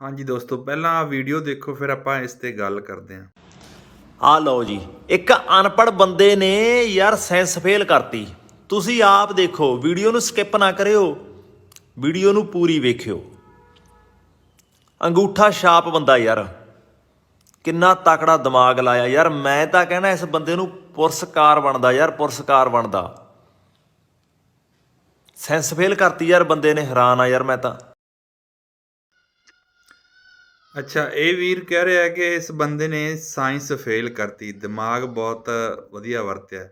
ਹਾਂਜੀ ਦੋਸਤੋ, ਪਹਿਲਾਂ ਵੀਡੀਓ ਦੇਖੋ, ਫਿਰ ਆਪਾਂ ਇਸ ਤੇ ਗੱਲ ਕਰਦੇ ਹਾਂ। ਆ ਲਓ ਜੀ, ਇੱਕ ਅਨਪੜ ਬੰਦੇ ਨੇ ਯਾਰ ਸੈਂਸ ਫੇਲ ਕਰਤੀ। ਤੁਸੀਂ ਆਪ ਦੇਖੋ ਵੀਡੀਓ ਨੂੰ ਸਕਿਪ ਨਾ ਕਰਿਓ ਵੀਡੀਓ ਨੂੰ ਪੂਰੀ ਵੇਖਿਓ। ਅੰਗੂਠਾ ਛਾਪ ਬੰਦਾ ਯਾਰ, ਕਿੰਨਾ ਤਕੜਾ ਦਿਮਾਗ ਲਾਇਆ ਯਾਰ। ਮੈਂ ਤਾਂ ਕਹਿਣਾ, ਇਸ ਬੰਦੇ ਨੂੰ ਪੁਰਸਕਾਰ ਬਣਦਾ ਯਾਰ, ਪੁਰਸਕਾਰ ਬਣਦਾ। ਸੈਂਸ ਫੇਲ ਕਰਤੀ ਯਾਰ, ਬੰਦੇ ਨੇ ਹੈਰਾਨ ਆ ਯਾਰ ਮੈਂ ਤਾਂ। ਅੱਛਾ, ਇਹ ਵੀਰ ਕਹਿ ਰਿਹਾ ਕਿ ਇਸ ਬੰਦੇ ਨੇ ਸਾਇੰਸ ਫੇਲ ਕਰਤੀ, ਦਿਮਾਗ ਬਹੁਤ ਵਧੀਆ ਵਰਤਿਆ।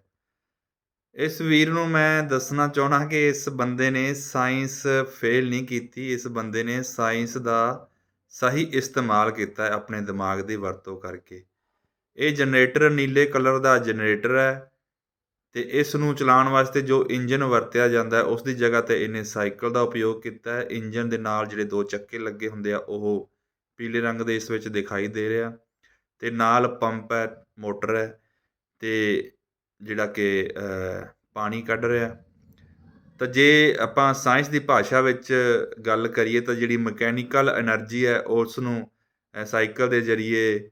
ਇਸ ਵੀਰ ਨੂੰ ਮੈਂ ਦੱਸਣਾ ਚਾਹਣਾ ਕਿ ਇਸ ਬੰਦੇ ਨੇ ਸਾਇੰਸ ਫੇਲ ਨਹੀਂ ਕੀਤੀ, ਇਸ ਬੰਦੇ ਨੇ ਸਾਇੰਸ ਦਾ ਸਹੀ ਇਸਤੇਮਾਲ ਕੀਤਾ ਹੈ ਆਪਣੇ ਦਿਮਾਗ ਦੀ ਵਰਤੋਂ ਕਰਕੇ। ਇਹ ਜਨਰੇਟਰ ਨੀਲੇ ਕਲਰ ਦਾ ਜਨਰੇਟਰ ਹੈ ਤੇ ਇਸ ਨੂੰ ਚਲਾਉਣ ਵਾਸਤੇ ਜੋ ਇੰਜਨ ਵਰਤਿਆ ਜਾਂਦਾ ਹੈ, ਉਸ ਦੀ ਜਗ੍ਹਾ ਤੇ ਇਹਨੇ ਸਾਈਕਲ ਦਾ ਉਪਯੋਗ ਕੀਤਾ ਹੈ। ਇੰਜਨ ਦੇ ਨਾਲ ਜਿਹੜੇ ਦੋ ਚੱਕੇ ਲੱਗੇ ਹੁੰਦੇ ਆ, ਉਹ ਪੀਲੇ ਰੰਗ ਦੇ ਇਸ ਵਿੱਚ ਦਿਖਾਈ ਦੇ ਰਿਹਾ। ਤੇ ਨਾਲ ਪੰਪ ਹੈ, ਮੋਟਰ ਹੈ ਤੇ ਜਿਹੜਾ ਕਿ ਪਾਣੀ ਕੱਢ ਰਿਹਾ। ਤਾਂ ਜੇ ਆਪਾਂ ਸਾਇੰਸ ਦੀ ਭਾਸ਼ਾ ਵਿੱਚ ਗੱਲ ਕਰੀਏ ਤਾਂ ਜਿਹੜੀ ਮਕੈਨੀਕਲ એનર્ਜੀ ਹੈ ਉਸ ਨੂੰ ਸਾਈਕਲ ਦੇ ਜ਼ਰੀਏ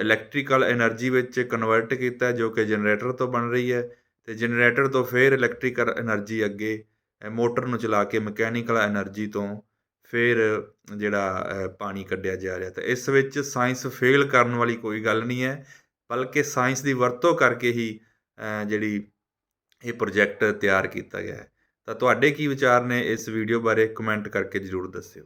ਇਲੈਕਟ੍ਰੀਕਲ એનર્ਜੀ ਵਿੱਚ ਕਨਵਰਟ ਕੀਤਾ ਜੋ ਕਿ ਜਨਰੇਟਰ ਤੋਂ ਬਣ ਰਹੀ ਹੈ ਤੇ ਜਨਰੇਟਰ ਤੋਂ ਫਿਰ ਇਲੈਕਟ੍ਰੀਕਲ એનર્ਜੀ ਅੱਗੇ ਮੋਟਰ ਨੂੰ ਚਲਾ ਕੇ ਮਕੈਨੀਕਲ એનર્ਜੀ ਤੋਂ ਫਿਰ ਜਿਹੜਾ ਪਾਣੀ ਕੱਢਿਆ ਜਾ ਰਿਹਾ ਤਾਂ ਇਸ ਵਿੱਚ ਸਾਇੰਸ ਫੇਲ ਕਰਨ ਵਾਲੀ ਕੋਈ ਗੱਲ ਨਹੀਂ ਹੈ, ਬਲਕਿ ਸਾਇੰਸ ਦੀ ਵਰਤੋਂ ਕਰਕੇ ਹੀ ਜਿਹੜੀ ਇਹ ਪ੍ਰੋਜੈਕਟ ਤਿਆਰ ਕੀਤਾ ਗਿਆ ਹੈ। ਤਾਂ ਤੁਹਾਡੇ ਕੀ ਵਿਚਾਰ ਨੇ ਇਸ ਵੀਡੀਓ ਬਾਰੇ? ਕਮੈਂਟ ਕਰਕੇ ਜਰੂਰ ਦੱਸਿਓ।